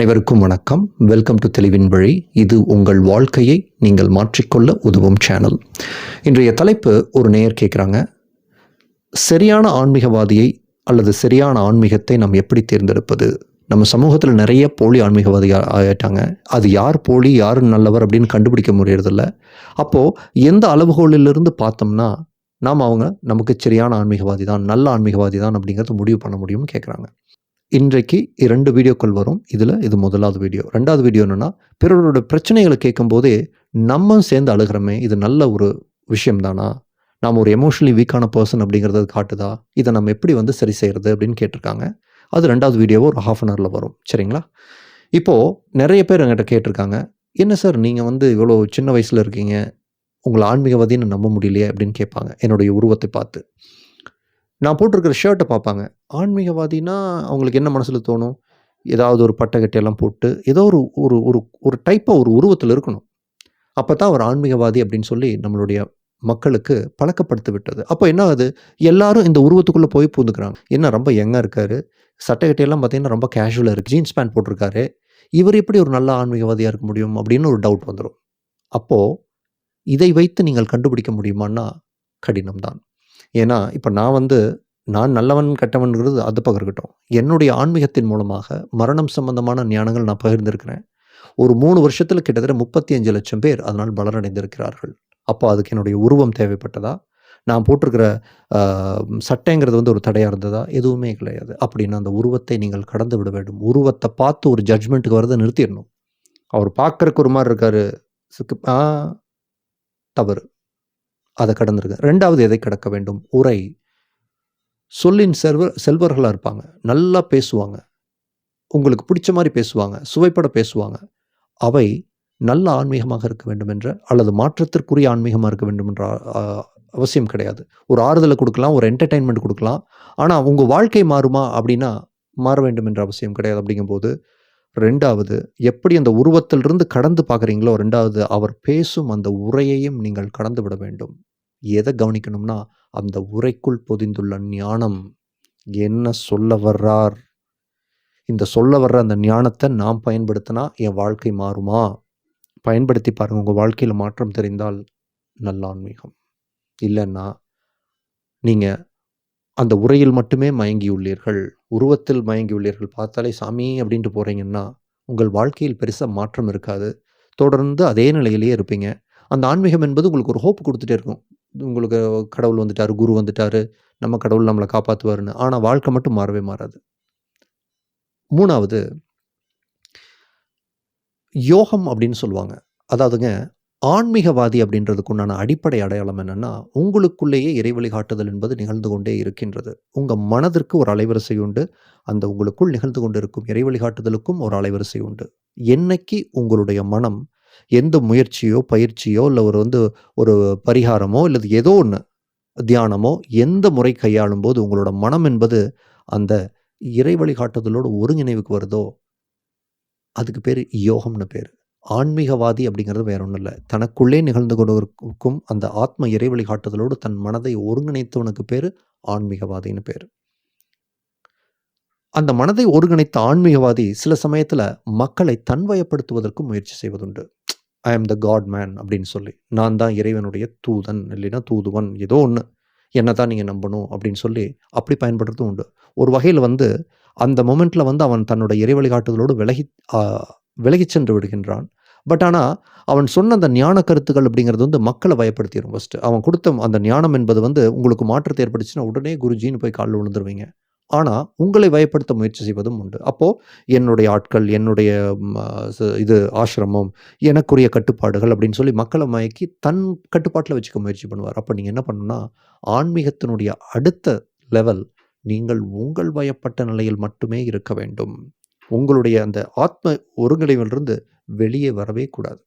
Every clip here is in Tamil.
அனைவருக்கும் வணக்கம். வெல்கம் டு தெளிவின் வழி இது உங்கள் வாழ்க்கையை நீங்கள் மாற்றிக்கொள்ள உதவும் சேனல் இன்றைய தலைப்பு ஒரு நேயர் கேட்குறாங்க சரியான ஆன்மீகவாதியை அல்லது சரியான ஆன்மீகத்தை நாம் எப்படி தேர்ந்தெடுப்பது? நம்ம சமூகத்தில் நிறைய போலி ஆன்மீகவாதி ஆகிட்டாங்க அது யார் போலி யார் நல்லவர் அப்படின்னு கண்டுபிடிக்க முடியறதில்ல. அப்போது எந்த அளவுகோலிலிருந்து பார்த்தோம்னா நாம் அவங்க நமக்கு சரியான ஆன்மீகவாதி தான் நல்ல ஆன்மீகவாதி தான் அப்படிங்கிறத முடிவு பண்ண முடியும்னு கேட்குறாங்க இன்றைக்கு இரண்டு வீடியோக்கள் வரும். இதில் இது முதலாவது வீடியோ ரெண்டாவது வீடியோ என்னென்னா பிறரோட பிரச்சனைகளை கேட்கும்போதே நம்ம சேர்ந்து அழுகிறோமே இது நல்ல ஒரு விஷயம் தானா நாம் ஒரு எமோஷனலி வீக்கான பர்சன் அப்படிங்கிறத அது காட்டுதா? இதை நம்ம எப்படி வந்து சரி செய்கிறது அப்படின்னு கேட்டிருக்காங்க. அது ரெண்டாவது வீடியோவோ ஒரு ஹாஃப் அன் ஹவரில் வரும். சரிங்களா? இப்போது நிறைய பேர் என்கிட்ட கேட்டிருக்காங்க. என்ன சார் நீங்கள் வந்து இவ்வளோ சின்ன வயசில் இருக்கீங்க. உங்களை ஆன்மீகவாதின்னு நம்ப முடியலையே? அப்படின்னு கேட்பாங்க. என்னுடைய உருவத்தை பார்த்து. நான் போட்டிருக்கிற ஷர்ட்டை பார்ப்பாங்க. ஆன்மீகவாதினா அவங்களுக்கு என்ன மனசில் தோணும்? ஏதாவது ஒரு பட்டை கட்டையெல்லாம் போட்டு ஏதோ ஒரு ஒரு ஒரு ஒரு டைப்பாக ஒரு உருவத்தில் இருக்கணும். அப்போ தான் அவர் ஆன்மீகவாதி அப்படின்னு சொல்லி நம்மளுடைய மக்களுக்கு பழக்கப்படுத்தி விட்டது அப்போ என்ன ஆகுது? எல்லாரும் இந்த உருவத்துக்குள்ளே போய் பூந்துக்கிறாங்க. என்ன ரொம்ப யங்காக இருக்காரு. சட்டை கட்டையெல்லாம் பார்த்தீங்கன்னா ரொம்ப கேஷுவலாக இருக்குது ஜீன்ஸ் பேண்ட் போட்டிருக்காரு. இவர் எப்படி ஒரு நல்ல ஆன்மீகவாதியாக இருக்க முடியும் அப்படின்னு ஒரு டவுட் வந்துடும் அப்போது இதை வைத்து நீங்கள் கண்டுபிடிக்க முடியுமான்னா கடினம்தான். ஏன்னா இப்போ நான் வந்து நான் நல்லவன் கெட்டவன்கிறது அது பக்கம் இருக்கட்டும் என்னுடைய ஆன்மீகத்தின் மூலமாக மரணம் சம்பந்தமான ஞானங்கள் நான் பகிர்ந்திருக்கிறேன். ஒரு மூணு வருஷத்தில் கிட்டத்தட்ட முப்பத்தி அஞ்சு லட்சம் பேர் அதனால் பலனடைந்திருக்கிறார்கள். அப்போ அதுக்கு என்னுடைய உருவம் தேவைப்பட்டதா? நான் போட்டிருக்கிற சட்டைங்கிறது வந்து ஒரு தடையாக இருந்ததா? எதுவுமே கிடையாது. அப்படின்னு அந்த உருவத்தை நீங்கள் கடந்து விட வேண்டும். உருவத்தை பார்த்து ஒரு ஜட்ஜ்மெண்ட்டுக்கு வரதை நிறுத்திடணும். அவர் பார்க்கறக்கு ஒரு மாதிரி இருக்காரு. சுக்கு- தவறு. அதை கடந்திருக்கு. ரெண்டாவது எதை கடக்க வேண்டும்? உரை. சொல்லின் செல்வர் செல்வர்களாக இருப்பாங்க. நல்லா பேசுவாங்க. உங்களுக்கு பிடிச்ச மாதிரி பேசுவாங்க. சுவைப்பட பேசுவாங்க. அவை நல்ல ஆன்மீகமாக இருக்க வேண்டும் என்ற அல்லது மாற்றத்திற்குரிய ஆன்மீகமாக இருக்க வேண்டும் என்ற அவசியம் கிடையாது. ஒரு ஆறுதலை கொடுக்கலாம் ஒரு என்டர்டைன்மெண்ட் கொடுக்கலாம். ஆனால் உங்கள் வாழ்க்கை மாறுமா அப்படின்னா மாற வேண்டும் என்ற அவசியம் கிடையாது அப்படிங்கும்போது ரெண்டாவது எப்படி அந்த உருவத்திலிருந்து கடந்து பார்க்குறீங்களோ ரெண்டாவது அவர் பேசும் அந்த உரையையும் நீங்கள் கடந்து விட வேண்டும். எதை கவனிக்கணும்னா அந்த உரைக்குள் பொதிந்துள்ள ஞானம். என்ன சொல்ல வர்றார்? இந்த சொல்ல வர்ற அந்த ஞானத்தை நாம் பயன்படுத்தினா என் வாழ்க்கை மாறுமா? பயன்படுத்தி பாருங்க உங்கள் வாழ்க்கையில் மாற்றம் தெரிந்தால் நல்ல ஆன்மீகம் இல்லைன்னா நீங்கள் அந்த உரையில் மட்டுமே மயங்கியுள்ளீர்கள். உருவத்தில் மயங்கியுள்ளீர்கள். பார்த்தாலே சாமி அப்படின்ட்டு போகிறீங்கன்னா உங்கள் வாழ்க்கையில் பெருசாக மாற்றம் இருக்காது. தொடர்ந்து அதே நிலையிலேயே இருப்பீங்க. அந்த ஆன்மீகம் என்பது உங்களுக்கு ஒரு ஹோப் கொடுத்துட்டே இருக்கும். உங்களுக்கு கடவுள் வந்துட்டார் குரு வந்துட்டாரு நம்ம கடவுள் நம்மளை காப்பாற்றுவாருன்னு ஆனால் வாழ்க்கை மட்டும் மாறவே மாறாது. மூணாவது யோகம் அப்படின்னு சொல்லுவாங்க. அதாவதுங்க ஆன்மீகவாதி அப்படின்றதுக்கு உண்டான அடிப்படை அடையாளம் என்னென்னா உங்களுக்குள்ளேயே இறைவழி வழிகாட்டுதல் என்பது நிகழ்ந்து கொண்டே இருக்கின்றது. உங்கள் மனதிற்கு ஒரு அலைவரிசை உண்டு. அந்த உங்களுக்குள் நிகழ்ந்து கொண்டிருக்கும் இறைவழி வழிகாட்டுதலுக்கும் ஒரு அலைவரிசை உண்டு. என்னைக்கு உங்களுடைய மனம் எந்த முயற்சியோ பயிற்சியோ இல்லை ஒரு வந்து ஒரு பரிகாரமோ இல்லது ஏதோ ஒன்று தியானமோ எந்த முறை கையாளும் போது உங்களோட மனம் என்பது அந்த இறை வழிகாட்டுதலோட ஒருங்கிணைவுக்கு வருதோ அதுக்கு பேர் யோகம்னு பேர். ஆன்மீகவாதி அப்படிங்கிறது வேற ஒன்றும் இல்லை. தனக்குள்ளே நிகழ்ந்து கொண்டிருக்கும் அந்த ஆத்ம இறை வழிகாட்டுதலோடு தன் மனதை ஒருங்கிணைத்தவனுக்கு பேர் ஆன்மீகவாதின்னு பேர். அந்த மனதை ஒருங்கிணைத்த ஆன்மீகவாதி சில சமயத்தில் மக்களை தன்வயப்படுத்துவதற்கும் முயற்சி செய்வதுண்டு. ஐ ஆம் த காட் மேன் அப்படின்னு சொல்லி. நான் தான் இறைவனுடைய தூதன் இல்லைன்னா தூதுவன் ஏதோ ஒன்று என்ன தான் நீங்கள் நம்பணும் அப்படின்னு சொல்லி அப்படி பயன்படுறதும் உண்டு. ஒரு வகையில் வந்து அந்த மொமெண்ட்டில் வந்து அவன் தன்னோட இறை வழிகாட்டுதலோடு விலகி விலகி விலகிச் சென்று விடுகின்றான். பட் ஆனால் அவன் சொன்ன அந்த ஞான கருத்துக்கள் அப்படிங்கிறது வந்து மக்களை பயப்படுத்திடும் ஃபஸ்ட்டு அவன் கொடுத்த அந்த ஞானம் என்பது வந்து உங்களுக்கு மாற்றத்தை ஏற்படுச்சுன்னா உடனே குருஜின்னு போய் காலில் விழுந்துருவீங்க. ஆனால் உங்களை பயப்படுத்த முயற்சி செய்வதும் உண்டு. அப்போது என்னுடைய ஆட்கள் என்னுடைய இது ஆசிரமம் எனக்குரிய கட்டுப்பாடுகள் அப்படின்னு சொல்லி மக்களை மயக்கி தன் கட்டுப்பாட்டில் வச்சுக்க முயற்சி பண்ணுவார். அப்போ நீங்கள் என்ன பண்ணுன்னா ஆன்மீகத்தினுடைய அடுத்த லெவல் நீங்கள் உங்கள் வயப்பட்ட நிலையில் மட்டுமே இருக்க வேண்டும். உங்களுடைய அந்த ஆத்ம ஒருங்கிணைவிலிருந்து வெளியே வரவே கூடாது.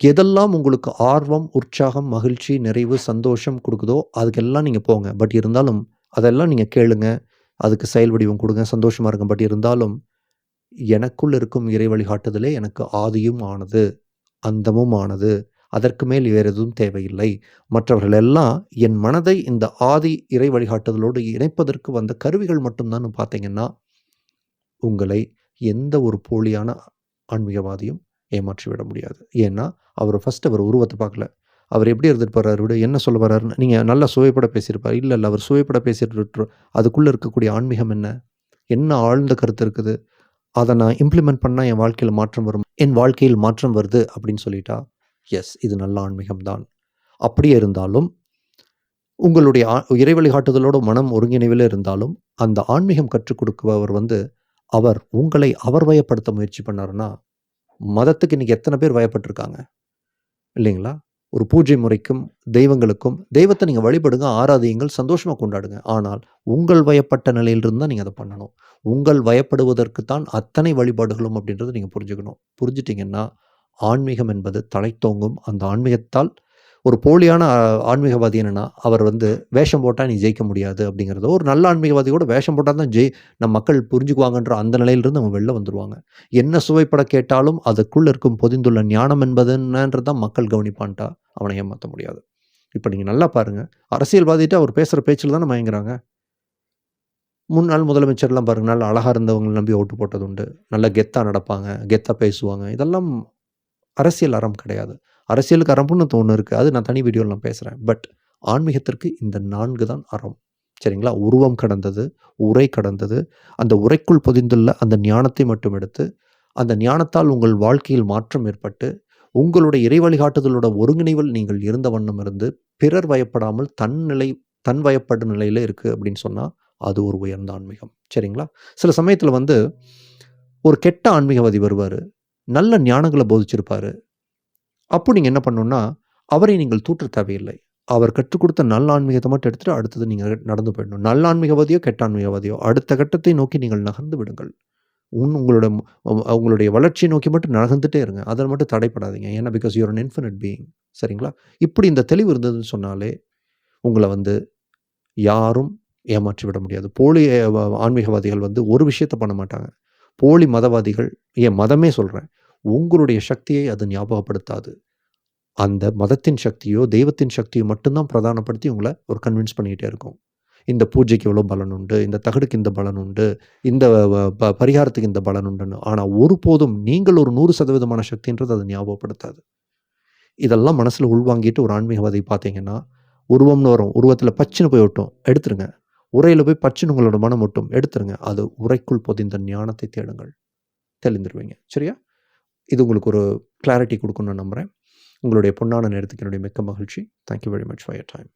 எதெல்லாம் உங்களுக்கு ஆர்வம் உற்சாகம் மகிழ்ச்சி நிறைவு சந்தோஷம் கொடுக்குதோ அதுக்கெல்லாம் நீங்கள் போங்க. பட் இருந்தாலும் அதெல்லாம் நீங்கள் கேளுங்க. அதுக்கு செயல் வடிவம் கொடுங்க. சந்தோஷமாக இருக்கும் பட் இருந்தாலும் எனக்குள் இருக்கும் இறை வழிகாட்டுதலே எனக்கு ஆதியும் ஆனது அந்தமும் ஆனது. அதற்கு மேல் வேறு எதுவும் தேவையில்லை. மற்றவர்கள் எல்லாம் என் மனதை இந்த ஆதி இறை வழிகாட்டுதலோடு இணைப்பதற்கு வந்த கருவிகள் மட்டும்தான் பார்த்தீங்கன்னா உங்களை எந்த ஒரு போலியான ஆன்மீகவாதியும் ஏமாற்றி விட முடியாது. ஏன்னா அவர் ஃபஸ்ட் அவர் உருவத்தை பார்க்கல. அவர் எப்படி இருந்துட்டு போறாரு விட என்ன சொல்ல வர்றாருன்னு நீங்கள் நல்லா சுவைப்பட பேசியிருப்பார். இல்லை இல்லை அவர் சுவைப்பட பேசிட்டு அதுக்குள்ளே இருக்கக்கூடிய ஆன்மீகம் என்ன? என்ன ஆழ்ந்த கருத்து இருக்குது? அதை நான் இம்ப்ளிமெண்ட் பண்ணால் என் வாழ்க்கையில் மாற்றம் வரும் என் வாழ்க்கையில் மாற்றம் வருது அப்படின்னு சொல்லிட்டா? எஸ் இது நல்ல ஆன்மீகம் தான். அப்படியே இருந்தாலும் உங்களுடைய இறை வழிகாட்டுதலோட மனம் ஒருங்கிணைவில் இருந்தாலும் அந்த ஆன்மீகம் கற்றுக் கொடுப்பவர் வந்து அவர் உங்களை அவர் வயப்படுத்த முயற்சி பண்ணாருன்னா மதத்துக்கு இன்றைக்கி எத்தனை பேர் வயப்பட்டிருக்காங்க? இல்லைங்களா? ஒரு பூஜை முறைக்கும் தெய்வங்களுக்கும் தெய்வத்தை நீங்கள் வழிபடுங்க ஆராதியுங்கள் சந்தோஷமாக கொண்டாடுங்க. ஆனால் உங்கள் வயப்பட்ட நிலையிலிருந்து தான் நீங்கள் அதை பண்ணணும். உங்கள் வயப்படுவதற்கு தான் அத்தனை வழிபாடுகளும் அப்படின்றத நீங்கள் புரிஞ்சுக்கணும். புரிஞ்சிட்டிங்கன்னா ஆன்மீகம் என்பது தலைத்தோங்கும் அந்த ஆன்மீகத்தால் ஒரு போலியான ஆன்மீகவாதி என்னென்னா அவர் வந்து வேஷம் போட்டால் நீ ஜெயிக்க முடியாது அப்படிங்கிறது ஒரு நல்ல ஆன்மீகவாதி கூட வேஷம் போட்டால் தான் ஜெய் நம் மக்கள் புரிஞ்சுக்குவாங்கன்ற அந்த நிலையிலிருந்து அவங்க வெளில வந்துடுவாங்க என்ன சுவைப்பட கேட்டாலும் அதுக்குள்ள இருக்கும் பொதிந்துள்ள ஞானம் என்பது என்னன்றது தான் மக்கள் கவனிப்பான்ட்டா அவனை ஏமாற்ற முடியாது. இப்போ நீங்கள் நல்லா பாருங்க. அரசியல்வாதிட்டு அவர் பேசுகிற பேச்சில் தானே மயங்குறாங்க. முன்னாள் முதலமைச்சர்லாம் பாருங்கள் நல்லா அழகாக இருந்தவங்களை நம்பி ஓட்டு போட்டது உண்டு. நல்ல கெத்தாக நடப்பாங்க கெத்தாக பேசுவாங்க. இதெல்லாம் அரசியல் அறம் கிடையாது. அரசியலுக்கு அரம்புன்னு ஒன்று இருக்குது அது நான் தனி வீடியோவில் நான் பேசுகிறேன் பட் ஆன்மீகத்திற்கு இந்த நான்கு தான் அறம். சரிங்களா? உருவம் கடந்தது உரை கடந்தது. அந்த உரைக்குள் பொதிந்துள்ள அந்த ஞானத்தை மட்டும் எடுத்து அந்த ஞானத்தால் உங்கள் வாழ்க்கையில் மாற்றம் ஏற்பட்டு உங்களுடைய இறை வழிகாட்டுதலோட ஒருங்கிணைவில் நீங்கள் இருந்த வண்ணம் இருந்து பிறர் வயப்படாமல் தன் நிலை தன் வயப்படும் நிலையில் இருக்குது அப்படின்னு சொன்னால் அது ஒரு உயர்ந்த ஆன்மீகம். சரிங்களா? சில சமயத்தில் வந்து ஒரு கெட்ட ஆன்மீகவாதி வருவார். நல்ல ஞானங்களை போதிச்சிருப்பார். அப்போ நீங்கள் என்ன பண்ணணும்னா அவரை நீங்கள் தூற்ற தேவையில்லை. அவர் கற்றுக் கொடுத்த நல்ல ஆன்மீகத்தை மட்டும் எடுத்துகிட்டு அடுத்தது நீங்கள் நடந்து போயிடணும். நல்ல ஆன்மீகவாதியோ கெட்ட ஆன்மீகவாதியோ அடுத்த கட்டத்தை நோக்கி நீங்கள் நகர்ந்து விடுங்கள். உன் உங்களோட உங்களுடைய வளர்ச்சியை நோக்கி மட்டும் நகர்ந்துட்டே இருங்க. அதை மட்டும் தடைப்படாதீங்க. ஏன்னா because you're an infinite being சரிங்களா? இப்படி இந்த தெளிவு இருந்ததுன்னு சொன்னாலே உங்களை வந்து யாரும் ஏமாற்றி விட முடியாது. போலி ஆன்மீகவாதிகள் வந்து ஒரு விஷயத்தை பண்ண மாட்டாங்க. போலி மதவாதிகள் ஏன் மதமே சொல்கிறேன் உங்களுடைய சக்தியை அது ஞாபகப்படுத்தாது. அந்த மதத்தின் சக்தியோ தெய்வத்தின் சக்தியோ மட்டும்தான் பிரதானப்படுத்தி உங்களை ஒரு கன்வின்ஸ் பண்ணிக்கிட்டே இருக்கும். இந்த பூஜைக்கு எவ்வளோ பலன் உண்டு இந்த தகடுக்கு இந்த பலன் உண்டு இந்த ப- பரிகாரத்துக்கு இந்த பலன் உண்டுன்னு. ஆனால் ஒருபோதும் நீங்கள் ஒரு நூறு சதவீதமான சக்தின்றது அதை ஞாபகப்படுத்தாது. இதெல்லாம் மனசில் உள்வாங்கிட்டு ஒரு ஆன்மீகவாதி பார்த்தீங்கன்னா உருவம்னு வரும். உருவத்தில் பச்சுன்னு போய் ஒட்டும். எடுத்துருங்க. உரையில் போய் பச்சுன்னு உங்களோட மனம் ஒட்டும். எடுத்துருங்க. அது உரைக்குள் பொதிந்த ஞானத்தை தேடுங்கள். தெளிந்துருவீங்க. சரியா? இது உங்களுக்கு ஒரு கிளாரிட்டி கொடுக்கணும்னு நம்புகிறேன் உங்களுடைய பொன்னான நேரத்துக்கு என்னுடைய மிக்க மகிழ்ச்சி. Thank you very much for your time